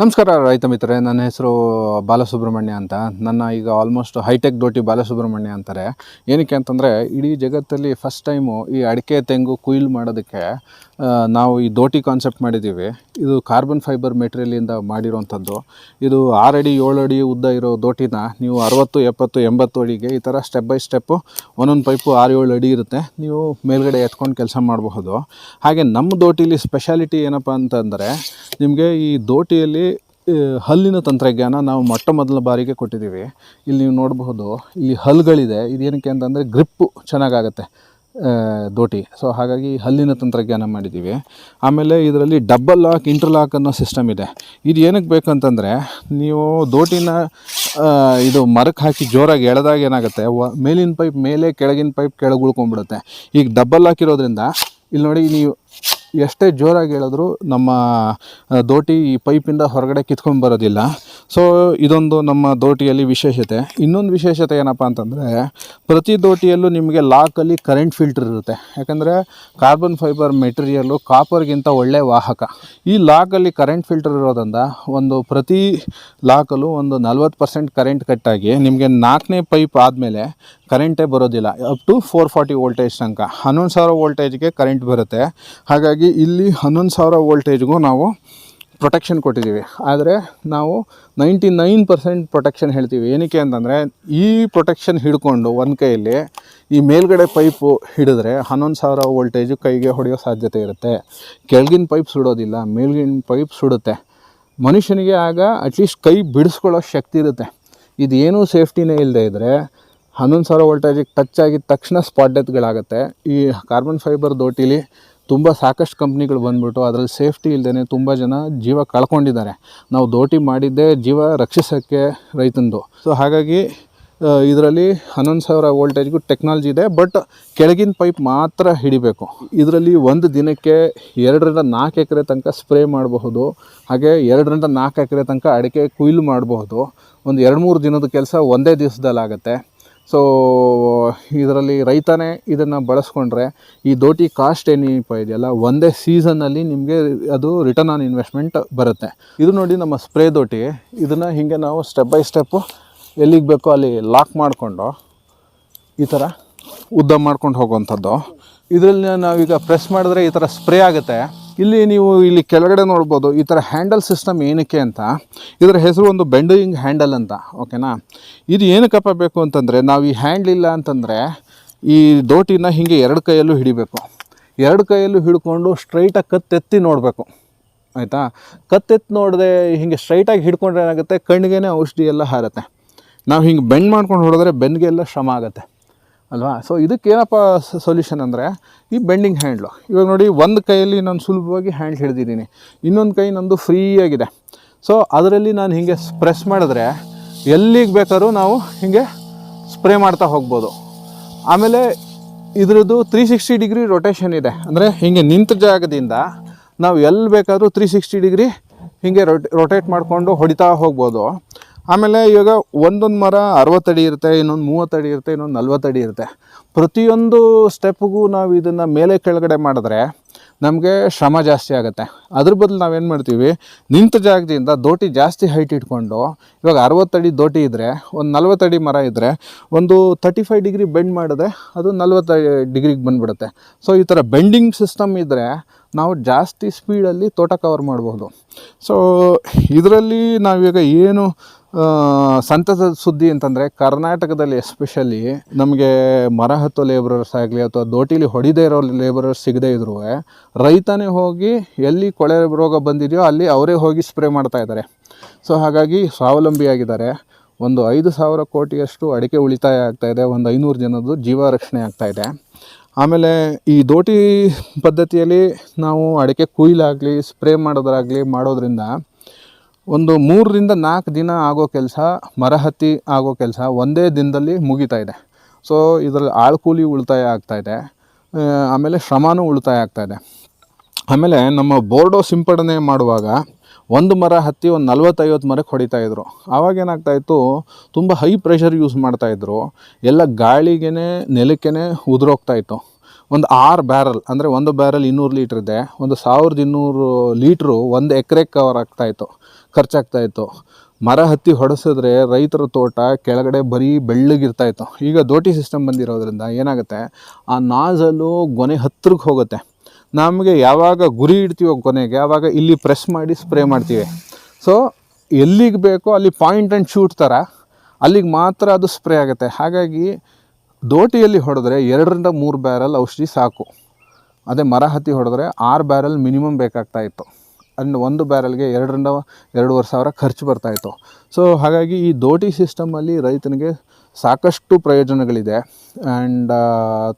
ನಮಸ್ಕಾರ ರೈತ ಮಿತ್ರರೇ, ನನ್ನ ಹೆಸರು ಬಾಲಸುಬ್ರಹ್ಮಣ್ಯ ಅಂತ. ನನ್ನ ಈಗ ಆಲ್ಮೋಸ್ಟ್ ಹೈಟೆಕ್ ಡೋಟಿ ಬಾಲಸುಬ್ರಹ್ಮಣ್ಯ ಅಂತಾರೆ. ಏನಕ್ಕೆ ಅಂತಂದರೆ, ಇಡೀ ಜಗತ್ತಲ್ಲಿ ಫಸ್ಟ್ ಟೈಮು ಈ ಅಡಿಕೆ, ತೆಂಗು ಕುಯ್ಲು ಮಾಡೋದಕ್ಕೆ ನಾವು ಈ ದೋಟಿ ಕಾನ್ಸೆಪ್ಟ್ ಮಾಡಿದ್ದೀವಿ. ಇದು ಕಾರ್ಬನ್ ಫೈಬರ್ ಮೆಟೀರಿಯಲಿಂದ ಮಾಡಿರೋವಂಥದ್ದು. ಇದು ಆರಡಿ ಏಳು ಅಡಿ ಉದ್ದ ಇರೋ ದೋಟಿನ ನೀವು ಅರವತ್ತು, ಎಪ್ಪತ್ತು, ಎಂಬತ್ತು ಅಡಿಗೆ ಈ ಥರ ಸ್ಟೆಪ್ ಬೈ ಸ್ಟೆಪ್ಪು ಒಂದೊಂದು ಪೈಪು ಆರು, ಏಳು ಅಡಿ ಇರುತ್ತೆ. ನೀವು ಮೇಲ್ಗಡೆ ಎತ್ಕೊಂಡು ಕೆಲಸ ಮಾಡಬಹುದು. ಹಾಗೆ ನಮ್ಮ ದೋಟಿಲಿ ಸ್ಪೆಷಾಲಿಟಿ ಏನಪ್ಪ ಅಂತಂದರೆ, ನಿಮಗೆ ಈ ದೋಟಿಯಲ್ಲಿ ಹಲ್ಲಿನ ತಂತ್ರಜ್ಞಾನ ನಾವು ಮೊಟ್ಟ ಮೊದಲ ಬಾರಿಗೆ ಕೊಟ್ಟಿದ್ದೀವಿ. ಇಲ್ಲಿ ನೀವು ನೋಡಬಹುದು, ಇಲ್ಲಿ ಹಲ್ಗಳಿದೆ. ಇದೇನಕ್ಕೆ ಅಂತಂದರೆ ಗ್ರಿಪ್ಪು ಚೆನ್ನಾಗಾಗತ್ತೆ ದೋಟಿ. ಸೊ ಹಾಗಾಗಿ ಹಲ್ಲಿನ ತಂತ್ರಜ್ಞಾನ ಮಾಡಿದ್ದೀವಿ. ಆಮೇಲೆ ಇದರಲ್ಲಿ ಡಬ್ಬಲ್ ಲಾಕ್ ಇಂಟರ್ಲಾಕ್ ಅನ್ನೋ ಸಿಸ್ಟಮ್ ಇದೆ. ಇದು ಏನಕ್ಕೆ ಬೇಕಂತಂದರೆ, ನೀವು ದೋಟಿನ ಇದು ಮರಕ್ಕೆ ಹಾಕಿ ಜೋರಾಗಿ ಎಳೆದಾಗ ಏನಾಗುತ್ತೆ, ವ, ಮೇಲಿನ ಪೈಪ್ ಮೇಲೆ, ಕೆಳಗಿನ ಪೈಪ್ ಕೆಳಗೆ ಉಳ್ಕೊಂಡ್ಬಿಡುತ್ತೆ. ಈಗ ಡಬ್ಬಲ್ ಲಾಕ್ ಇರೋದ್ರಿಂದ, ಇಲ್ಲಿ ನೋಡಿ, ನೀವು ಎಷ್ಟೇ ಜೋರಾಗಿ ಹೇಳಿದ್ರು ನಮ್ಮ ದೋಟಿ ಈ ಪೈಪಿಂದ ಹೊರಗಡೆ ಕಿತ್ಕೊಂಡು ಬರೋದಿಲ್ಲ. ಸೊ ಇದೊಂದು ನಮ್ಮ ದೋಟಿಯಲ್ಲಿ ವಿಶೇಷತೆ. ಇನ್ನೊಂದು ವಿಶೇಷತೆ ಏನಪ್ಪ ಅಂತಂದರೆ, ಪ್ರತಿ ದೋಟಿಯಲ್ಲೂ ನಿಮಗೆ ಲಾಕಲ್ಲಿ ಕರೆಂಟ್ ಫಿಲ್ಟರ್ ಇರುತ್ತೆ. ಯಾಕಂದರೆ ಕಾರ್ಬನ್ ಫೈಬರ್ ಮೆಟೀರಿಯಲ್ಲು ಕಾಪರ್ಗಿಂತ ಒಳ್ಳೆಯ ವಾಹಕ. ಈ ಲಾಕಲ್ಲಿ ಕರೆಂಟ್ ಫಿಲ್ಟರ್ ಇರೋದ್ರಿಂದ ಒಂದು ಪ್ರತಿ ಲಾಕಲ್ಲೂ ಒಂದು ನಲ್ವತ್ತು ಪರ್ಸೆಂಟ್ ಕರೆಂಟ್ ಕಟ್ಟಾಗಿ ನಿಮಗೆ ನಾಲ್ಕನೇ ಪೈಪ್ ಆದಮೇಲೆ ಕರೆಂಟೇ ಬರೋದಿಲ್ಲ. Up to four forty voltage ತನಕ. ಹನ್ನೊಂದು ಸಾವಿರ ವೋಲ್ಟೇಜ್ಗೆ ಕರೆಂಟ್ ಬರುತ್ತೆ. ಹಾಗಾಗಿ ಇಲ್ಲಿ ಹನ್ನೊಂದು ಸಾವಿರ ವೋಲ್ಟೇಜ್ಗೂ ನಾವು ಪ್ರೊಟೆಕ್ಷನ್ ಕೊಟ್ಟಿದ್ದೀವಿ. ಆದರೆ ನಾವು ನೈಂಟಿ ನೈನ್ ಪರ್ಸೆಂಟ್ ಪ್ರೊಟೆಕ್ಷನ್ ಹೇಳ್ತೀವಿ. ಏನಕ್ಕೆ ಅಂತಂದರೆ ಈ ಪ್ರೊಟೆಕ್ಷನ್ ಹಿಡ್ಕೊಂಡು ಒಂದು ಕೈಯಲ್ಲಿ ಈ ಮೇಲ್ಗಡೆ ಪೈಪು ಹಿಡಿದ್ರೆ ಹನ್ನೊಂದು ಸಾವಿರ ವೋಲ್ಟೇಜು ಕೈಗೆ ಹೊಡೆಯೋ ಸಾಧ್ಯತೆ ಇರುತ್ತೆ. ಕೆಳಗಿನ ಪೈಪ್ ಸುಡೋದಿಲ್ಲ, ಮೇಲ್ಗಿನ ಪೈಪ್ ಸುಡುತ್ತೆ. ಮನುಷ್ಯನಿಗೆ ಆಗ ಅಟ್ಲೀಸ್ಟ್ ಕೈ ಬಿಡಿಸ್ಕೊಳ್ಳೋ ಶಕ್ತಿ ಇರುತ್ತೆ. ಇದೇನೂ ಸೇಫ್ಟಿನೇ ಇಲ್ಲದೆ ಇದ್ದರೆ ಹನ್ನೊಂದು ಸಾವಿರ ವೋಲ್ಟೇಜಿಗೆ ಟಚ್ ಆಗಿದ ತಕ್ಷಣ ಸ್ಪಾಟ್ ಡೆತ್ಗಳಾಗುತ್ತೆ ಈ ಕಾರ್ಬನ್ ಫೈಬರ್ ದೋಟಿಲಿ ತುಂಬ ಸಾಕಷ್ಟು ಕಂಪ್ನಿಗಳು ಬಂದ್ಬಿಟ್ಟು ಅದರಲ್ಲಿ ಸೇಫ್ಟಿ ಇಲ್ಲದೇ ತುಂಬ ಜನ ಜೀವ ಕಳ್ಕೊಂಡಿದ್ದಾರೆ. ನಾವು ದೋಟಿ ಮಾಡಿದ್ದೇ ಜೀವ ರಕ್ಷಿಸೋಕ್ಕೆ ರೈತಂದು. ಸೊ ಹಾಗಾಗಿ ಇದರಲ್ಲಿ ಹನ್ನೊಂದು ಸಾವಿರ ವೋಲ್ಟೇಜ್ಗೂ ಟೆಕ್ನಾಲಜಿ ಇದೆ ಬಟ್ ಕೆಳಗಿನ ಪೈಪ್ ಮಾತ್ರ ಹಿಡಿಬೇಕು. ಇದರಲ್ಲಿ ಒಂದು ದಿನಕ್ಕೆ ಎರಡರಿಂದ ನಾಲ್ಕು ಎಕರೆ ತನಕ ಸ್ಪ್ರೇ ಮಾಡಬಹುದು, ಹಾಗೆ ಎರಡರಿಂದ ನಾಲ್ಕು ಎಕರೆ ತನಕ ಅಡಿಕೆ ಕುಯ್ಲು ಮಾಡಬಹುದು. ಒಂದು ಎರಡು ಮೂರು ದಿನದ ಕೆಲಸ ಒಂದೇ ದಿವಸದಲ್ಲಾಗತ್ತೆ. ಸೊ ಇದರಲ್ಲಿ ರೈತನೇ ಇದನ್ನು ಬಳಸ್ಕೊಂಡ್ರೆ ಈ ದೋಟಿ ಕಾಸ್ಟ್ ಏನಪ್ಪ ಇದೆಯಲ್ಲ, ಒಂದೇ ಸೀಸನ್ನಲ್ಲಿ ನಿಮಗೆ ಅದು ರಿಟರ್ನ್ ಆನ್ ಇನ್ವೆಸ್ಟ್ಮೆಂಟ್ ಬರುತ್ತೆ. ಇದು ನೋಡಿ ನಮ್ಮ ಸ್ಪ್ರೇ ದೋಟಿ, ಇದನ್ನು ಹೀಗೆ ನಾವು ಸ್ಟೆಪ್ ಬೈ ಸ್ಟೆಪ್ಪು ಎಲ್ಲಿಗೆ ಬೇಕೋ ಅಲ್ಲಿ ಲಾಕ್ ಮಾಡಿಕೊಂಡು ಈ ಥರ ಉದ್ದ ಮಾಡ್ಕೊಂಡು ಹೋಗುವಂಥದ್ದು. ಇದರಲ್ಲಿ ನಾವೀಗ ಪ್ರೆಸ್ ಮಾಡಿದ್ರೆ ಈ ಥರ ಸ್ಪ್ರೇ ಆಗುತ್ತೆ. ಇಲ್ಲಿ ನೀವು ಇಲ್ಲಿ ಕೆಳಗಡೆ ನೋಡ್ಬೋದು ಈ ಥರ ಹ್ಯಾಂಡಲ್ ಸಿಸ್ಟಮ್ ಏನಕ್ಕೆ ಅಂತ, ಇದರ ಹೆಸರು ಒಂದು ಬೆಂಡಿಂಗ್ ಹ್ಯಾಂಡಲ್ ಅಂತ ಓಕೆನಾ ಇದು ಏನಕ್ಕಪ್ಪ ಬೇಕು ಅಂತಂದರೆ, ನಾವು ಈ ಹ್ಯಾಂಡ್ಲ್ ಇಲ್ಲ ಅಂತಂದರೆ ಈ ದೋಟಿನ ಹೀಗೆ ಎರಡು ಕೈಯಲ್ಲೂ ಹಿಡಿಬೇಕು. ಎರಡು ಕೈಯಲ್ಲೂ ಹಿಡ್ಕೊಂಡು ಸ್ಟ್ರೈಟಾಗಿ ಕತ್ತೆತ್ತಿ ನೋಡಬೇಕು. ಆಯಿತಾ? ಕತ್ತೆತ್ತಿ ನೋಡದೆ ಹೀಗೆ ಸ್ಟ್ರೈಟಾಗಿ ಹಿಡ್ಕೊಂಡ್ರೆ ಏನಾಗುತ್ತೆ? ಕಣ್ಣಿಗೆ ಔಷಧಿ ಎಲ್ಲ ಹಾರತ್ತೆ. ನಾವು ಹಿಂಗೆ ಬೆಂಡ್ ಮಾಡ್ಕೊಂಡು ಹೊಡೆದ್ರೆ ಬೆನ್ನಿಗೆಲ್ಲ ಶ್ರಮ ಆಗುತ್ತೆ. ಅಲ್ವಾ? ಸೊ ಇದಕ್ಕೇನಪ್ಪ ಸೊಲ್ಯೂಷನ್ ಅಂದರೆ ಈ ಬೆಂಡಿಂಗ್ ಹ್ಯಾಂಡ್ಲು ಇವಾಗ ನೋಡಿ, ಒಂದು ಕೈಯಲ್ಲಿ ನಾನು ಸುಲಭವಾಗಿ ಹ್ಯಾಂಡ್ ಹಿಡಿದಿದ್ದೀನಿ. ಇನ್ನೊಂದು ಕೈ ನಂದು ಫ್ರೀಯಾಗಿದೆ ಸೊ ಅದರಲ್ಲಿ ನಾನು ಹೀಗೆ ಪ್ರೆಸ್ ಮಾಡಿದ್ರೆ ಎಲ್ಲಿಗೆ ಬೇಕಾದ್ರೂ ನಾವು ಹೀಗೆ ಸ್ಪ್ರೇ ಮಾಡ್ತಾ ಹೋಗ್ಬೋದು. ಆಮೇಲೆ ಇದ್ರದ್ದು ತ್ರೀ ಸಿಕ್ಸ್ಟಿ ಡಿಗ್ರಿ ರೊಟೇಷನ್ ಇದೆ. ಅಂದರೆ ಹೀಗೆ ನಿಂತ ಜಾಗದಿಂದ ನಾವು ಎಲ್ಲಿ ಬೇಕಾದರೂ ತ್ರೀ ಸಿಕ್ಸ್ಟಿ ಡಿಗ್ರಿ ಹೀಗೆ ರೊಟೆ ರೊಟೇಟ್ ಮಾಡಿಕೊಂಡು ಹೊಡಿತಾ ಹೋಗ್ಬೋದು. ಆಮೇಲೆ ಇವಾಗ ಒಂದೊಂದು ಮರ ಅರವತ್ತಡಿ ಇರುತ್ತೆ, ಇನ್ನೊಂದು ಮೂವತ್ತಡಿ ಇರುತ್ತೆ, ಇನ್ನೊಂದು ನಲ್ವತ್ತಡಿ ಇರುತ್ತೆ. ಪ್ರತಿಯೊಂದು ಸ್ಟೆಪ್ಗೂ ನಾವು ಇದನ್ನು ಮೇಲೆ ಕೆಳಗಡೆ ಮಾಡಿದ್ರೆ ನಮಗೆ ಶ್ರಮ ಜಾಸ್ತಿ ಆಗುತ್ತೆ. ಅದ್ರ ಬದಲು ನಾವೇನು ಮಾಡ್ತೀವಿ, ನಿಂತ ಜಾಗದಿಂದ ದೋಟಿ ಜಾಸ್ತಿ ಹೈಟ್ ಇಟ್ಕೊಂಡು, ಇವಾಗ ಅರವತ್ತಡಿ ದೋಟಿ ಇದ್ದರೆ ಒಂದು ನಲ್ವತ್ತಡಿ ಮರ ಇದ್ದರೆ ಒಂದು ತರ್ಟಿ ಫೈವ್ ಡಿಗ್ರಿ ಬೆಂಡ್ ಮಾಡಿದ್ರೆ ಅದು ನಲ್ವತ್ತು ಡಿಗ್ರಿಗೆ ಬಂದುಬಿಡುತ್ತೆ. ಸೊ ಈ ಥರ ಬೆಂಡಿಂಗ್ ಸಿಸ್ಟಮ್ ಇದ್ದರೆ ನಾವು ಜಾಸ್ತಿ ಸ್ಪೀಡಲ್ಲಿ ತೋಟ ಕವರ್ ಮಾಡ್ಬೋದು. ಸೊ ಇದರಲ್ಲಿ ನಾವೀಗ ಏನು ಸಂತಸದ ಸುದ್ದಿ ಅಂತಂದರೆ ಕರ್ನಾಟಕದಲ್ಲಿ ಎಸ್ಪೆಷಲಿ ನಮಗೆ ಮರ ಹತ್ತೋ ಲೇಬರರ್ಸ್ ಆಗಲಿ ಅಥವಾ ದೋಟಿಲಿ ಹೊಡಿದೇ ಇರೋ ಲೇಬರರ್ಸ್ ಸಿಗದೇ ಇದ್ರೂ, ರೈತನೇ ಹೋಗಿ ಎಲ್ಲಿ ಕೊಳೆ ರೋಗ ಬಂದಿದೆಯೋ ಅಲ್ಲಿ ಅವರೇ ಹೋಗಿ ಸ್ಪ್ರೇ ಮಾಡ್ತಾ ಇದ್ದಾರೆ. ಸೊ ಹಾಗಾಗಿ ಸ್ವಾವಲಂಬಿಯಾಗಿದ್ದಾರೆ. ಒಂದು ಐದು ಸಾವಿರ ಕೋಟಿಯಷ್ಟು ಅಡಿಕೆ ಉಳಿತಾಯ ಆಗ್ತಾಯಿದೆ ಒಂದು ಐನೂರು ಜನದ್ದು ಜೀವ ರಕ್ಷಣೆ ಆಗ್ತಾಯಿದೆ ಆಮೇಲೆ ಈ ದೋಟಿ ಪದ್ಧತಿಯಲ್ಲಿ ನಾವು ಅಡಿಕೆ ಕುಯ್ಲಾಗಲಿ ಸ್ಪ್ರೇ ಮಾಡೋದಾಗಲಿ ಮಾಡೋದ್ರಿಂದ ಒಂದು ಮೂರರಿಂದ ನಾಲ್ಕು ದಿನ ಆಗೋ ಕೆಲಸ ಮರ ಹತ್ತಿ ಆಗೋ ಕೆಲಸ ಒಂದೇ ದಿನದಲ್ಲಿ ಮುಗಿತಾ ಇದೆ. ಸೊ ಇದರಲ್ಲಿ ಆಳು ಕೂಲಿ ಉಳಿತಾಯ ಆಗ್ತಾಯಿದೆ ಆಮೇಲೆ ಶ್ರಮನೂ ಉಳಿತಾಯ ಆಗ್ತಾಯಿದೆ ಆಮೇಲೆ ನಮ್ಮ ಬೋರ್ಡೋ ಸಿಂಪಡಣೆ ಮಾಡುವಾಗ ಒಂದು ಮರ ಹತ್ತಿ ಒಂದು ನಲ್ವತ್ತೈವತ್ತು ಮರಕ್ಕೆ ಹೊಡಿತಾ ಇದ್ರು. ಆವಾಗ ಏನಾಗ್ತಾ ಇತ್ತು? ತುಂಬ ಹೈ ಪ್ರೆಷರ್ ಯೂಸ್ ಮಾಡ್ತಾಯಿದ್ರು ಎಲ್ಲ ಗಾಳಿಗೆ ನೆಲಕ್ಕೇ ಉದುರೋಗ್ತಾಯಿತ್ತು ಒಂದು ಆರು ಬ್ಯಾರಲ್ ಅಂದರೆ ಒಂದು ಬ್ಯಾರಲ್ ಇನ್ನೂರು ಲೀಟ್ರ್ ಇದೆ. ಒಂದು ಸಾವಿರದ ಇನ್ನೂರು ಲೀಟ್ರು ಒಂದು ಎಕರೆ ಕವರ್ ಆಗ್ತಾಯಿತ್ತು ಖರ್ಚಾಗ್ತಾಯಿತ್ತು ಮರ ಹತ್ತಿ ಹೊಡೆಸಿದ್ರೆ ರೈತರ ತೋಟ ಕೆಳಗಡೆ ಬರೀ ಬೆಳ್ಳಗಿರ್ತಾಯಿತ್ತು ಈಗ ದೋಟಿ ಸಿಸ್ಟಮ್ ಬಂದಿರೋದ್ರಿಂದ ಏನಾಗುತ್ತೆ? ಆ ನಾಜಲು ಗೊನೆ ಹತ್ತಿರಕ್ಕೆ ಹೋಗುತ್ತೆ. ನಮಗೆ ಯಾವಾಗ ಗುರಿ ಇಡ್ತೀವೋ ಕೊನೆಗೆ ಆವಾಗ ಇಲ್ಲಿ ಪ್ರೆಸ್ ಮಾಡಿ ಸ್ಪ್ರೇ ಮಾಡ್ತೀವಿ. ಸೊ ಎಲ್ಲಿಗೆ ಬೇಕೋ ಅಲ್ಲಿ ಪಾಯಿಂಟ್ ಆ್ಯಂಡ್ ಶೂಟ್ ಥರ ಅಲ್ಲಿಗೆ ಮಾತ್ರ ಅದು ಸ್ಪ್ರೇ ಆಗುತ್ತೆ. ಹಾಗಾಗಿ ದೋಟಿಯಲ್ಲಿ ಹೊಡೆದ್ರೆ ಎರಡರಿಂದ ಮೂರು ಬ್ಯಾರಲ್ ಔಷಧಿ ಸಾಕು. ಅದೇ ಮರ ಹತ್ತಿ ಹೊಡೆದ್ರೆ ಆರು ಬ್ಯಾರಲ್ ಮಿನಿಮಮ್ ಬೇಕಾಗ್ತಾ ಇತ್ತು. ಅಂಡ್ ಒಂದು ಬ್ಯಾರಲ್ಗೆ ಎರಡರಿಂದ ಎರಡೂವರೆ ಸಾವಿರ ಖರ್ಚು ಬರ್ತಾಯಿತ್ತು ಸೊ ಹಾಗಾಗಿ ಈ ದೋಟಿ ಸಿಸ್ಟಮಲ್ಲಿ ರೈತನಿಗೆ ಸಾಕಷ್ಟು ಪ್ರಯೋಜನಗಳಿದೆ ಆ್ಯಂಡ್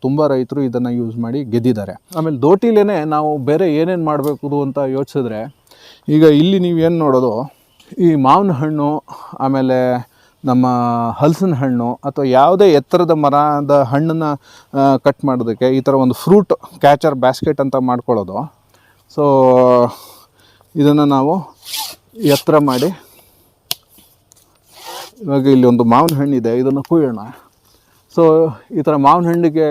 ತುಂಬ ರೈತರು ಇದನ್ನು ಯೂಸ್ ಮಾಡಿ ಗೆದ್ದಿದ್ದಾರೆ. ಆಮೇಲೆ ದೋಟಿಲೇ ನಾವು ಬೇರೆ ಏನೇನು ಮಾಡಬೇಕು ಅಂತ ಯೋಚಿಸಿದ್ರೆ, ಈಗ ಇಲ್ಲಿ ನೀವು ಏನು ನೋಡೋದು, ಈ ಮಾವಿನ ಹಣ್ಣು, ಆಮೇಲೆ ನಮ್ಮ ಹಲಸಿನ ಹಣ್ಣು ಅಥವಾ ಯಾವುದೇ ಎತ್ತರದ ಮರದ ಹಣ್ಣನ್ನು ಕಟ್ ಮಾಡೋದಕ್ಕೆ ಈ ಥರ ಒಂದು ಫ್ರೂಟ್ ಕ್ಯಾಚರ್ ಬ್ಯಾಸ್ಕೆಟ್ ಅಂತ ಮಾಡ್ಕೊಳ್ಳೋದು. ಸೊ ಇದನ್ನು ನಾವು ಎತ್ತರ ಮಾಡಿ. ಇವಾಗ ಇಲ್ಲಿ ಒಂದು ಮಾವಿನ ಹಣ್ಣಿದೆ, ಇದನ್ನು ಕುಯ್ಯೋಣ ಸೊ ಈ ಥರ ಮಾವಿನ ಹಣ್ಣಿಗೆ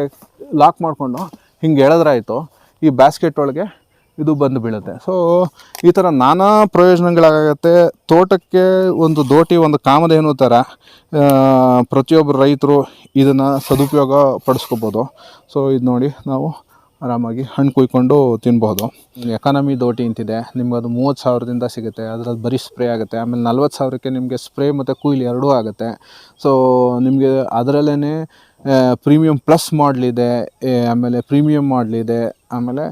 ಲಾಕ್ ಮಾಡಿಕೊಂಡು ಹಿಂಗೆ ಎಳೆದ್ರಾಯಿತು, ಈ ಬ್ಯಾಸ್ಕೆಟ್ ಒಳಗೆ ಇದು ಬಂದು ಬೀಳುತ್ತೆ. ಸೊ ಈ ಥರ ನಾನಾ ಪ್ರಯೋಜನಗಳಾಗತ್ತೆ. ತೋಟಕ್ಕೆ ಒಂದು ದೋಟಿ, ಒಂದು ಕಾಮಧೇನು ಥರ ಪ್ರತಿಯೊಬ್ಬರು ರೈತರು ಇದನ್ನು ಸದುಪಯೋಗ ಪಡಿಸ್ಕೋಬೋದು. ಸೊ ಇದು ನೋಡಿ ನಾವು ಆರಾಮಾಗಿ ಹಣ್ಣು ಕುಯ್ಕೊಂಡು ತಿನ್ಬೋದು ಎಕಾನಮಿ ದೋಟಿ ಅಂತಿದೆ ನಿಮ್ಗೆ ಅದು ಮೂವತ್ತು ಸಾವಿರದಿಂದ ಸಿಗುತ್ತೆ. ಅದರಲ್ಲಿ ಬರೀ ಸ್ಪ್ರೇ ಆಗುತ್ತೆ. ಆಮೇಲೆ ನಲ್ವತ್ತು ಸಾವಿರಕ್ಕೆ ನಿಮಗೆ ಸ್ಪ್ರೇ ಮತ್ತು ಕುಯ್ಲಿ ಎರಡೂ ಆಗುತ್ತೆ. ಸೊ, ನಿಮಗೆ ಅದರಲ್ಲೇ ಪ್ರೀಮಿಯಮ್ ಪ್ಲಸ್ ಮಾಡಲಿದೆ. ಆಮೇಲೆ ಪ್ರೀಮಿಯಮ್ ಮಾಡಲಿದೆ. ಆಮೇಲೆ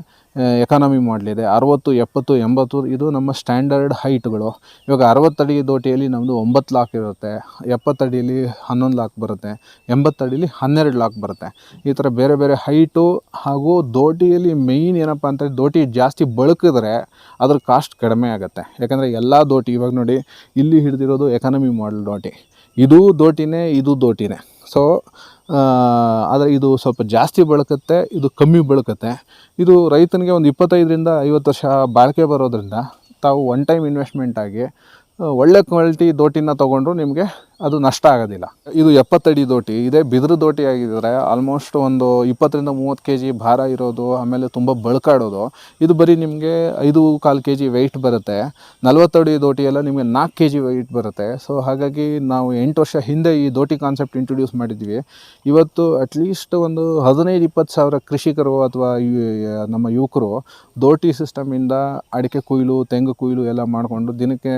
ಎಕಾನಮಿ ಮಾಡಲಿದೆ. ಅರವತ್ತು, ಎಪ್ಪತ್ತು, ಎಂಬತ್ತು, ಇದು ನಮ್ಮ ಸ್ಟ್ಯಾಂಡರ್ಡ್ ಹೈಟ್ಗಳು ಇವಾಗ ಅರವತ್ತಡಿ ದೋಟಿಯಲ್ಲಿ ನಮ್ಮದು ಒಂಬತ್ತು ಲಾಕ್ ಇರುತ್ತೆ. ಎಪ್ಪತ್ತಡಿಯಲ್ಲಿ ಹನ್ನೊಂದು ಲಾಕ್ ಬರುತ್ತೆ. ಎಂಬತ್ತಡಿಯಲ್ಲಿ ಹನ್ನೆರಡು ಲಾಕ್ ಬರುತ್ತೆ. ಈ ಥರ ಬೇರೆ ಬೇರೆ ಹೈಟು ಹಾಗೂ ದೋಟಿಯಲ್ಲಿ ಮೇಯ್ನ್ ಏನಪ್ಪ ಅಂತಂದರೆ ದೋಟಿ ಜಾಸ್ತಿ ಬಳಕಿದ್ರೆ ಅದ್ರ ಕಾಸ್ಟ್ ಕಡಿಮೆ ಆಗುತ್ತೆ. ಯಾಕಂದರೆ ಎಲ್ಲ ದೋಟಿ, ಇವಾಗ ನೋಡಿ, ಇಲ್ಲಿ ಹಿಡಿದಿರೋದು ಎಕಾನಮಿ ಮಾಡಲ್ ದೋಟಿ. ಇದು ದೋಟಿನೇ ಇದು ದೋಟಿನೇ. ಸೊ ಆದರೆ ಇದು ಸ್ವಲ್ಪ ಜಾಸ್ತಿ ಬೆಳಕತ್ತೆ, ಇದು ಕಮ್ಮಿ ಬೆಳಕತ್ತೆ. ಇದು ರೈತನಿಗೆ ಒಂದು ಇಪ್ಪತ್ತೈದರಿಂದ ಐವತ್ತು ವರ್ಷ ಬಾಳಿಕೆ ಬರೋದರಿಂದ ತಾವು ಒನ್ ಟೈಮ್ ಇನ್ವೆಸ್ಟ್ಮೆಂಟಾಗಿ ಒಳ್ಳೆ ಕ್ವಾಲಿಟಿ ದೋಟಿನ ತೊಗೊಂಡ್ರು ನಿಮಗೆ ಅದು ನಷ್ಟ ಆಗೋದಿಲ್ಲ. ಇದು ಎಪ್ಪತ್ತಡಿ ದೋಟಿ. ಇದೇ ಬಿದಿರು ದೋಟಿ ಆಗಿದ್ರೆ ಆಲ್ಮೋಸ್ಟ್ ಒಂದು ಇಪ್ಪತ್ತರಿಂದ ಮೂವತ್ತು ಕೆ ಜಿ ಭಾರ ಇರೋದು, ಆಮೇಲೆ ತುಂಬ ಬಳ್ಕಾಡೋದು. ಇದು ಬರೀ ನಿಮಗೆ ಐದು ಕಾಲು ಕೆ ಜಿ ವೆಯ್ಟ್ ಬರುತ್ತೆ. ನಲ್ವತ್ತಡಿ ದೋಟಿ ಎಲ್ಲ ನಿಮಗೆ ನಾಲ್ಕು ಕೆ ಜಿ ವೆಯ್ಟ್ ಬರುತ್ತೆ. ಸೊ ಹಾಗಾಗಿ ನಾವು ಎಂಟು ವರ್ಷ ಹಿಂದೆ ಈ ದೋಟಿ ಕಾನ್ಸೆಪ್ಟ್ ಇಂಟ್ರೊಡ್ಯೂಸ್ ಮಾಡಿದ್ವಿ. ಇವತ್ತು ಅಟ್ಲೀಸ್ಟ್ ಒಂದು ಹದಿನೈದು, ಇಪ್ಪತ್ತು ಸಾವಿರ ಕೃಷಿಕರು ಅಥವಾ ನಮ್ಮ ಯುವಕರು ದೋಟಿ ಸಿಸ್ಟಮಿಂದ ಅಡಿಕೆ ಕೊಯ್ಲು, ತೆಂಗು ಕೊಯ್ಲು ಎಲ್ಲ ಮಾಡಿಕೊಂಡು ದಿನಕ್ಕೆ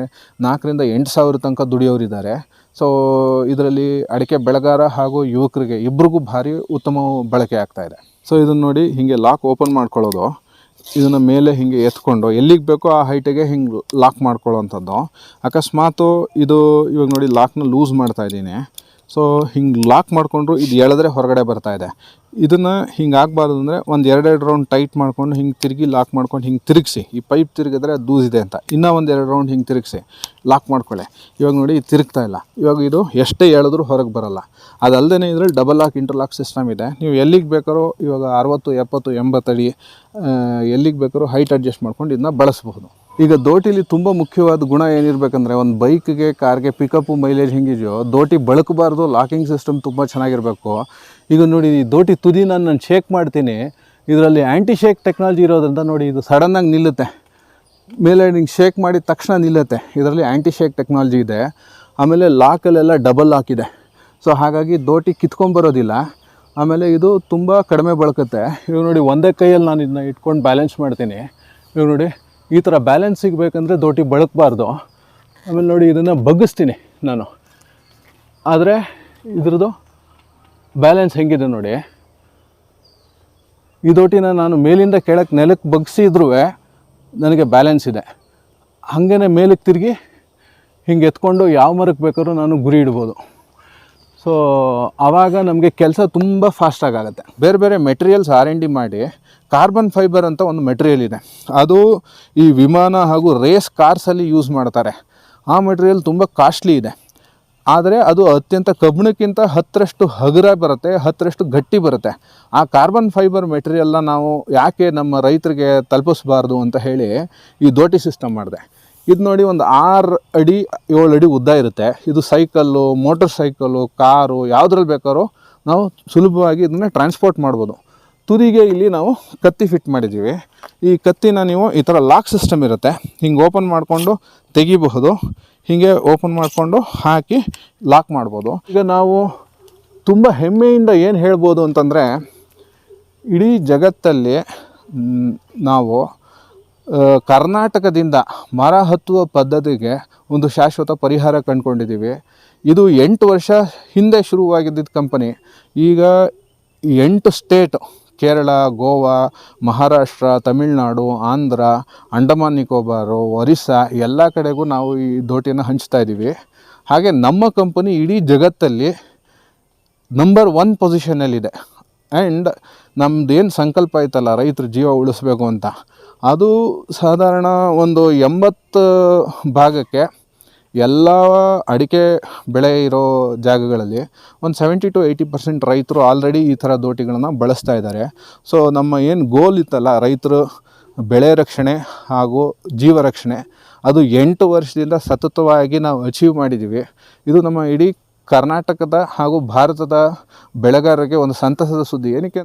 ನಾಲ್ಕರಿಂದ ಎಂಟು ಸಾವಿರ ತನಕ ದುಡಿಯೋರಿದ್ದಾರೆ. ಸೊ ಇದರಲ್ಲಿ ಅಡಿಕೆ ಬೆಳೆಗಾರ ಹಾಗೂ ಯುವಕರಿಗೆ ಇಬ್ರಿಗೂ ಭಾರಿ ಉತ್ತಮ ಬಳಕೆ ಆಗ್ತಾ ಇದೆ. ಸೊ ಇದನ್ನು ನೋಡಿ ಹೀಗೆ ಲಾಕ್ ಓಪನ್ ಮಾಡ್ಕೊಳ್ಳೋದು. ಇದನ್ನು ಮೇಲೆ ಹೀಗೆ ಎತ್ಕೊಂಡು ಎಲ್ಲಿಗೆ ಬೇಕೋ ಆ ಹೈಟಿಗೆ ಹಿಂಗೆ ಲಾಕ್ ಮಾಡ್ಕೊಳ್ಳೋವಂಥದ್ದು ಅಕಸ್ಮಾತು ಇದು ಇವಾಗ ನೋಡಿ ಲಾಕ್ನ ಲೂಸ್ ಮಾಡ್ತಾ ಇದ್ದೀನಿ. ಸೊ ಹಿಂಗೆ ಲಾಕ್ ಮಾಡಿಕೊಂಡ್ರು ಇದು ಎಳೆದ್ರೆ ಹೊರಗಡೆ ಬರ್ತಾ ಇದೆ. ಇದನ್ನು ಹಿಂಗೆ ಆಗಬಾರ್ದು ಅಂದರೆ ಒಂದು ಎರಡೆರಡು ರೌಂಡ್ ಟೈಟ್ ಮಾಡ್ಕೊಂಡು ಹಿಂಗೆ ತಿರುಗಿ ಲಾಕ್ ಮಾಡ್ಕೊಂಡು ಹಿಂಗೆ ತಿರುಗಿಸಿ. ಈ ಪೈಪ್ ತಿರುಗಿದ್ರೆ ಇದೆ ಅಂತ. ಇನ್ನೂ ಒಂದು ಎರಡು ರೌಂಡ್ ಹಿಂಗೆ ತಿರುಗಿಸಿ. ಲಾಕ್ ಮಾಡ್ಕೊಳ್ಳಿ. ಇವಾಗ ನೋಡಿ ತಿರುಗ್ತಾ ಇಲ್ಲ. ಇವಾಗ ಇದು ಎಷ್ಟೇ ಹೇಳಿದ್ರೂ ಹೊರಗೆ ಬರಲ್ಲ. ಅದಲ್ಲದೆ ಇದ್ರಲ್ಲಿ ಡಬಲ್ ಲಾಕ್ ಇಂಟರ್ಲಾಕ್ ಸಿಸ್ಟಮ್ ಇದೆ. ನೀವು ಎಲ್ಲಿಗೆ ಬೇಕಾದ್ರೂ ಇವಾಗ ಅರವತ್ತು, ಎಪ್ಪತ್ತು, ಎಂಬತ್ತಡಿ ಎಲ್ಲಿಗೆ ಬೇಕಾದ್ರೂ ಹೈಟ್ ಅಡ್ಜಸ್ಟ್ ಮಾಡ್ಕೊಂಡು ಇದನ್ನ ಬಳಸಬಹುದು. ಈಗ ದೋಟಿಲಿ ತುಂಬ ಮುಖ್ಯವಾದ ಗುಣ ಏನಿರಬೇಕಂದ್ರೆ ಒಂದು ಬೈಕ್ಗೆ, ಕಾರ್ಗೆ ಪಿಕಪ್ಪು ಮೈಲೇಜ್ ಹೆಂಗಿದೆಯೋ, ದೋಟಿ ಬಳಕಬಾರ್ದು ಲಾಕಿಂಗ್ ಸಿಸ್ಟಮ್ ತುಂಬ ಚೆನ್ನಾಗಿರಬೇಕು. ಈಗ ನೋಡಿ, ಈ ದೋಟಿ ತುದಿ ನಾನು ಶೇಕ್ ಮಾಡ್ತೀನಿ, ಇದರಲ್ಲಿ ಆ್ಯಂಟಿ ಶೇಕ್ ಟೆಕ್ನಾಲಜಿ ಇರೋದ್ರಿಂದ ನೋಡಿ ಇದು ಸಡನ್ನಾಗಿ ನಿಲ್ಲುತ್ತೆ. ಮೇಲೆ ನಿಂಗೆ ಶೇಕ್ ಮಾಡಿದ ತಕ್ಷಣ ನಿಲ್ಲುತ್ತೆ, ಇದರಲ್ಲಿ ಆ್ಯಂಟಿ ಶೇಕ್ ಟೆಕ್ನಾಲಜಿ ಇದೆ. ಆಮೇಲೆ ಲಾಕಲ್ಲೆಲ್ಲ ಡಬಲ್ ಲಾಕ್ ಇದೆ. ಸೊ ಹಾಗಾಗಿ ದೋಟಿ ಕಿತ್ಕೊಂಬರೋದಿಲ್ಲ ಆಮೇಲೆ ಇದು ತುಂಬ ಕಡಿಮೆ ಬಳಕುತ್ತೆ. ಇವಾಗ ನೋಡಿ ಒಂದೇ ಕೈಯಲ್ಲಿ ನಾನು ಇದನ್ನ ಇಟ್ಕೊಂಡು ಬ್ಯಾಲೆನ್ಸ್ ಮಾಡ್ತೀನಿ. ಇವಾಗ ನೋಡಿ ಈ ಥರ ಬ್ಯಾಲೆನ್ಸ್ ಸಿಗಬೇಕಂದ್ರೆ ದೋಟಿ ಬಳಕಬಾರ್ದು. ಆಮೇಲೆ ನೋಡಿ ಇದನ್ನು ಬಗ್ಗಿಸ್ತೀನಿ ನಾನು. ಆದರೆ ಇದ್ರದ್ದು ಬ್ಯಾಲೆನ್ಸ್ ಹೆಂಗಿದೆ ನೋಡಿ. ಈ ದೋಟಿನ ನಾನು ಮೇಲಿಂದ ಕೆಳಕ್ಕೆ ನೆಲಕ್ಕೆ ಬಗ್ಸಿದ್ರು ನನಗೆ ಬ್ಯಾಲೆನ್ಸ್ ಇದೆ. ಹಾಗೇ ಮೇಲಕ್ಕೆ ತಿರುಗಿ ಹಿಂಗೆ ಎತ್ಕೊಂಡು ಯಾವ ಮರಕ್ಕೆ ಬೇಕಾದ್ರೂ ನಾನು ಗುರಿ ಇಡ್ಬೋದು. ಸೊ ಆವಾಗ ನಮಗೆ ಕೆಲಸ ತುಂಬ ಫಾಸ್ಟಾಗುತ್ತೆ ಬೇರೆ ಬೇರೆ ಮೆಟೀರಿಯಲ್ಸ್ ಆರ್ ಎನ್ ಡಿ ಮಾಡಿ ಕಾರ್ಬನ್ ಫೈಬರ್ ಅಂತ ಒಂದು ಮೆಟೀರಿಯಲ್ ಇದೆ. ಅದು ಈ ವಿಮಾನ ಹಾಗೂ ರೇಸ್ ಕಾರ್ಸಲ್ಲಿ ಯೂಸ್ ಮಾಡ್ತಾರೆ. ಆ ಮೆಟೀರಿಯಲ್ ತುಂಬ ಕಾಸ್ಟ್ಲಿ ಇದೆ. ಆದರೆ ಅದು ಅತ್ಯಂತ ಕಬ್ಬಿಣಕ್ಕಿಂತ ಹತ್ತರಷ್ಟು ಹಗುರ ಬರುತ್ತೆ, ಹತ್ತರಷ್ಟು ಗಟ್ಟಿ ಬರುತ್ತೆ. ಆ ಕಾರ್ಬನ್ ಫೈಬರ್ ಮೆಟೀರಿಯಲ್ನ ನಾವು ಯಾಕೆ ನಮ್ಮ ರೈತರಿಗೆ ತಲುಪಿಸ್ಬಾರ್ದು ಅಂತ ಹೇಳಿ ಈ ದೋಟಿ ಸಿಸ್ಟಮ್ ಮಾಡಿದೆ. ಇದು ನೋಡಿ ಒಂದು ಆರು ಅಡಿ, ಏಳು ಅಡಿ ಉದ್ದ ಇರುತ್ತೆ. ಇದು ಸೈಕಲ್ಲು ಮೋಟರ್ ಸೈಕಲ್ಲು ಕಾರು ಯಾವುದ್ರಲ್ಲಿ ಬೇಕಾದ್ರೂ ನಾವು ಸುಲಭವಾಗಿ ಇದನ್ನು ಟ್ರಾನ್ಸ್ಪೋರ್ಟ್ ಮಾಡ್ಬೋದು. ತುದಿಗೆ ಇಲ್ಲಿ ನಾವು ಕತ್ತಿ ಫಿಟ್ ಮಾಡಿದ್ದೀವಿ. ಈ ಕತ್ತಿನ ನೀವು ಈ ಥರ ಲಾಕ್ ಸಿಸ್ಟಮ್ ಇರುತ್ತೆ. ಹಿಂಗೆ ಓಪನ್ ಮಾಡಿಕೊಂಡು ತೆಗಿಬಹುದು. ಹೀಗೆ ಓಪನ್ ಮಾಡಿಕೊಂಡು ಹಾಕಿ ಲಾಕ್ ಮಾಡ್ಬೋದು. ಈಗ ನಾವು ತುಂಬ ಹೆಮ್ಮೆಯಿಂದ ಏನು ಹೇಳ್ಬೋದು ಅಂತಂದರೆ, ಇಡೀ ಜಗತ್ತಲ್ಲಿ ನಾವು ಕರ್ನಾಟಕದಿಂದ ಮರ ಹತ್ತುವ ಪದ್ಧತಿಗೆ ಒಂದು ಶಾಶ್ವತ ಪರಿಹಾರ ಕಂಡುಕೊಂಡಿದ್ದೀವಿ. ಇದು ಎಂಟು ವರ್ಷ ಹಿಂದೆ ಶುರುವಾಗಿದ್ದಿದ್ದ ಕಂಪನಿ ಈಗ ಎಂಟು ಸ್ಟೇಟ್ ಕೇರಳ, ಗೋವಾ, ಮಹಾರಾಷ್ಟ್ರ, ತಮಿಳುನಾಡು, ಆಂಧ್ರ, ಅಂಡಮಾನ್, ನಿಕೋಬಾರು, ಒರಿಸ್ಸಾ ಎಲ್ಲ ಕಡೆಗೂ ನಾವು ಈ ದೋಟಿಯನ್ನು ಹಂಚ್ತಾ ಇದ್ದೀವಿ ಹಾಗೆ ನಮ್ಮ ಕಂಪನಿ ಇಡೀ ಜಗತ್ತಲ್ಲಿ ನಂಬರ್ ಒನ್ ಪೊಸಿಷನಲ್ಲಿದೆ ಆ್ಯಂಡ್ ನಮ್ದು ಏನು ಸಂಕಲ್ಪ ಐತಲ್ಲ ರೈತರ ಜೀವ ಉಳಿಸ್ಬೇಕು ಅಂತ. ಅದು ಸಾಧಾರಣ ಒಂದು ಎಂಬತ್ತು ಭಾಗಕ್ಕೆ ಎಲ್ಲ ಅಡಿಕೆ ಬೆಳೆ ಇರೋ ಜಾಗಗಳಲ್ಲಿ ಒಂದು ಸೆವೆಂಟಿ ಟು ಏಯ್ಟಿ ಪರ್ಸೆಂಟ್ ರೈತರು ಆಲ್ರೆಡಿ ಈ ಥರ ದೋಟಿಗಳನ್ನು ಬಳಸ್ತಾ ಇದ್ದಾರೆ. ಸೊ ನಮ್ಮ ಏನು ಗೋಲ್ ಇತ್ತಲ್ಲ, ರೈತರು ಬೆಳೆ ರಕ್ಷಣೆ ಹಾಗೂ ಜೀವ ರಕ್ಷಣೆ, ಅದು ಎಂಟು ವರ್ಷದಿಂದ ಸತತವಾಗಿ ನಾವು ಅಚೀವ್ ಮಾಡಿದ್ದೀವಿ ಇದು ನಮ್ಮ ಇಡೀ ಕರ್ನಾಟಕದ ಹಾಗೂ ಭಾರತದ ಬೆಳೆಗಾರರಿಗೆ ಒಂದು ಸಂತಸದ ಸುದ್ದಿ. ಏನಕ್ಕೆ